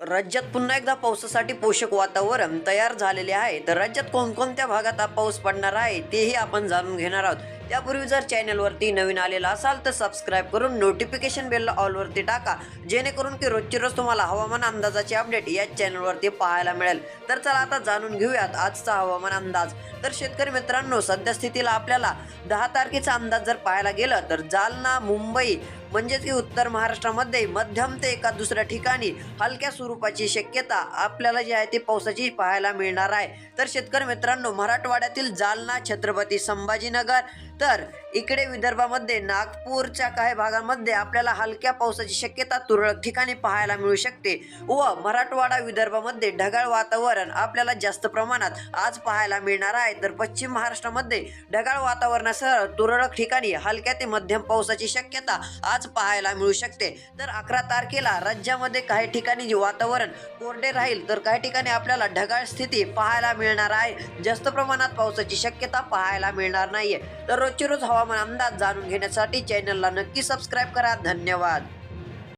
राज्यात पुन्हा एकदा पावसासाठी पोषक वातावरण तयार झालेले आहे. तर राज्यात कोणकोणत्या भागात पाऊस पडणार आहे तेही आपण जाणून घेणार आहोत. त्यापूर्वी जर चॅनलवरती नवीन आलेला असाल तर सबस्क्राईब करून नोटिफिकेशन बेल ऑलवरती टाका जेणेकरून की रोजची रोज तुम्हाला हवामान अंदाजाचे अपडेट याच चॅनलवरती पाहायला मिळेल. तर चला आता जाणून घेऊयात आजचा हवामान अंदाज. तर शेतकरी मित्रांनो सध्या स्थितीला आपल्याला दहा तारखेचा अंदाज जर पाहायला गेलं तर जालना मुंबई म्हणजेच की उत्तर महाराष्ट्रामध्ये मध्यम ते एका दुसऱ्या ठिकाणी हलक्या स्वरूपाची शक्यता आपल्याला जी आहे ती पावसाची पाहायला मिळणार आहे. तर शेतकरी मित्रांनो मराठवाड्यातील जालना छत्रपती संभाजीनगर तर इकडे विदर्भामध्ये नागपूरच्या काही भागांमध्ये आपल्याला हलक्या पावसाची शक्यता तुरळक ठिकाणी पाहायला मिळू शकते व मराठवाडा विदर्भामध्ये ढगाळ वातावरण आपल्याला जास्त प्रमाणात आज पाहायला मिळणार आहे. तर पश्चिम महाराष्ट्रामध्ये ढगाळ वातावरणासह तुरळक ठिकाणी हलक्या ते मध्यम पावसाची शक्यता आज पाहायला मिळू शकते. तर अकरा तारखेला राज्यामध्ये काही ठिकाणी जे वातावरण कोरडे राहील तर काही ठिकाणी आपल्याला ढगाळ स्थिती पाहायला मिळणार आहे. जास्त प्रमाणात पावसाची शक्यता पाहायला मिळणार नाहीये. तर रोजची रोज हवामान अंदाज जाणून घेण्यासाठी चॅनलला नक्की सबस्क्राईब करा. धन्यवाद.